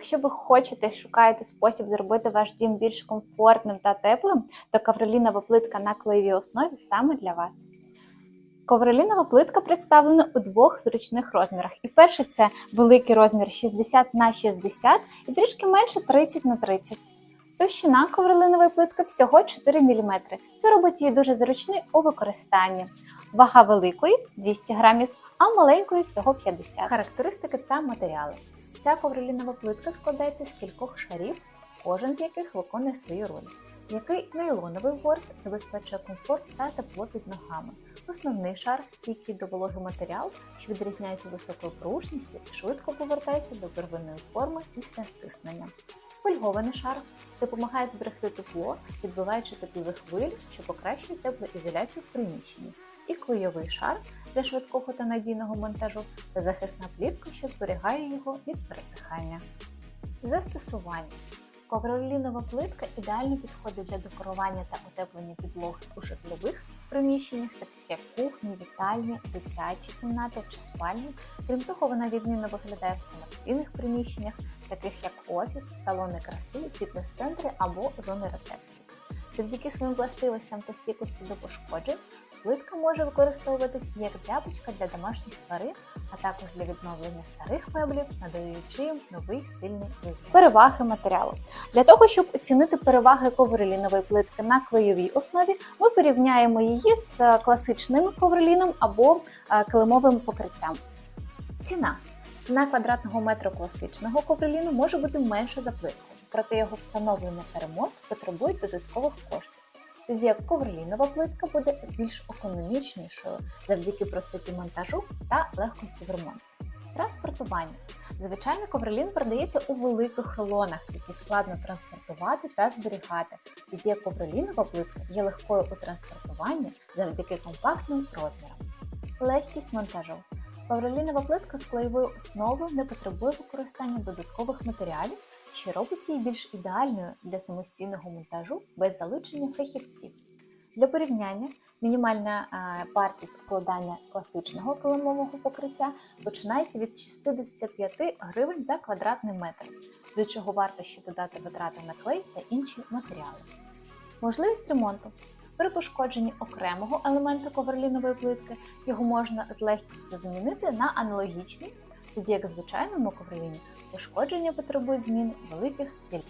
Якщо ви хочете шукаєте спосіб зробити ваш дім більш комфортним та теплим, то ковролінова плитка на клеєвій основі саме для вас. Ковролінова плитка представлена у двох зручних розмірах. І перший це великий розмір 60 на 60 і трішки менше 30 на 30. Товщина ковролинової плитки всього 4 мм. Це робить її дуже зручною у використанні. Вага великої 200 грамів, а маленької всього 50 Характеристики та матеріали. Ця ковролінова плитка складається з кількох шарів, кожен з яких виконує свою роль. Який нейлоновий ворс забезпечує комфорт та тепло під ногами. Основний шар стійкий до вологи матеріал, що відрізняється високою пружністю і швидко повертається до первинної форми після стиснення. Фольгований шар допомагає зберегти тепло, відбиваючи теплових хвиль, що покращує теплоізоляцію в приміщенні. І клейовий шар для швидкого та надійного монтажу та захисна плівка, що зберігає його від пересихання. Застосування. Ковролінова плитка ідеально підходить для декорування та утеплення підлог у житлових приміщеннях, таких як кухні, вітальні, дитячі кімнати чи спальні. Крім того, вона відмінно виглядає в комерційних приміщеннях, таких як офіс, салони краси, фітнес-центри або зони рецепції. Завдяки своїм властивостям та стійкості до пошкоджень, плитка може використовуватись як тряпочка для домашніх тварин, а також для відновлення старих меблів, надаючи їм новий стильний вигляд. Переваги матеріалу. Для того, щоб оцінити переваги ковролінової плитки на клейовій основі, ми порівняємо її з класичним ковроліном або е, килимовим покриттям. Ціна. Ціна квадратного метру класичного ковроліну може бути менша за плитку, проте його встановлення та ремонт потребують додаткових коштів. Тоді як ковролінова плитка буде більш економічнішою завдяки простоті монтажу та легкості в ремонті. Транспортування. Звичайно, ковролін продається у великих рулонах, які складно транспортувати та зберігати. Тоді як ковролінова плитка є легкою у транспортуванні завдяки компактним розмірам. Легкість монтажу. Ковролінова плитка з клеєвою основою не потребує використання додаткових матеріалів, що робить її більш ідеальною для самостійного монтажу без залучення фахівців. Для порівняння, мінімальна е, вартість укладання класичного килимового покриття починається від 65 гривень за квадратний метр, до чого варто ще додати витрати на клей та інші матеріали. Можливість ремонту. При пошкодженні окремого елемента коверлінової плитки його можна з легкістю замінити на аналогічний, тоді як звичайному ковроліні пошкодження потребують змін великих ділянок.